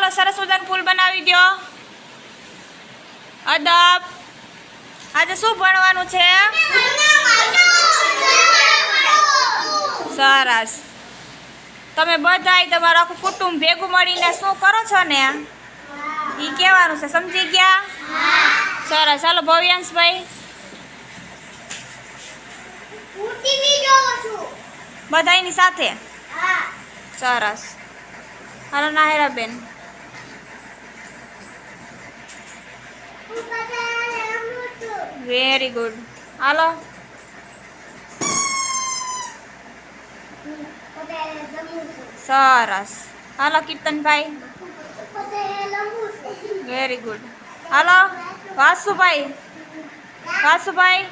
હાલો સરસ મજાનું ફૂલ બનાવી દો અદબ. આજે શું ભણવાનું છે? સરસ. તમે બધાય તમારું આખું કુટુંબ ભેગું મળીને શું કરો છો ને? એ કહેવાનું છે સમજી ગયા? સરસ. ચાલો ભવ્યાંશભાઈ. બધા બધાયની સાથે? સરસ. હાલો નાહેરાબેન હું બધાને રમું છું વેરી ગુડ હાલો સરસ હાલો કીર્તનભાઈ વેરી ગુડ હાલો વાસુભાઈ વાસુભાઈ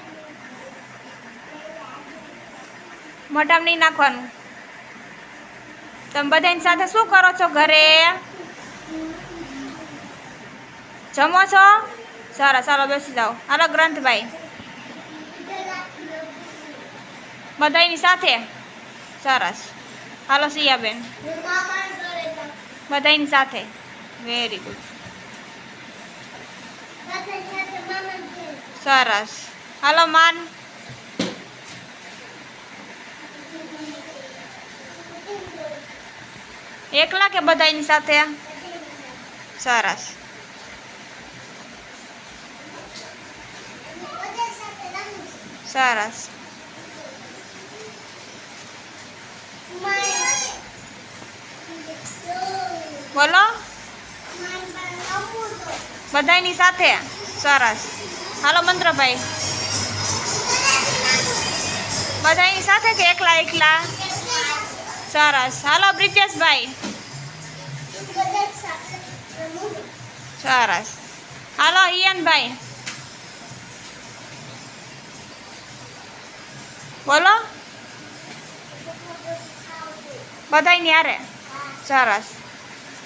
મોઢામાં નહીં નાખવાનું. તમે બધાની સાથે શું કરો છો ઘરે? જમો છો? સરસ ચાલો બેસી જાઓ. હાલો, ગ્રંથભાઈ. બધાની સાથે? સરસ. હાલો, સિયાબેન. બધાની સાથે? વેરી ગુડ સરસ. હાલો, માન. એકલા કે બધાની સાથે? સરસ બધા સાથે રમું છું સરસ મારે બોલો મારે પણ રમવું તો બધાની સાથે સરસ હાલો મંત્રભાઈ બધાની સાથે કે એકલા એકલા સરસ હાલો બ્રિજેશભાઈ બધા સાથે રમું છું સરસ હાલો હિયનભાઈ બોલો. બધાની હારે સરસ.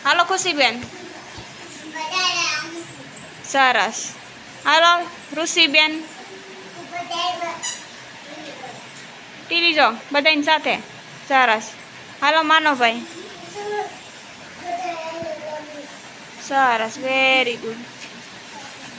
હાલો ખુશીબેન. સરસ. હાલો ઋષિબેન. ટીવી જો બધાની સાથે. સરસ. હાલો માનવભાઈ. સરસ. Very good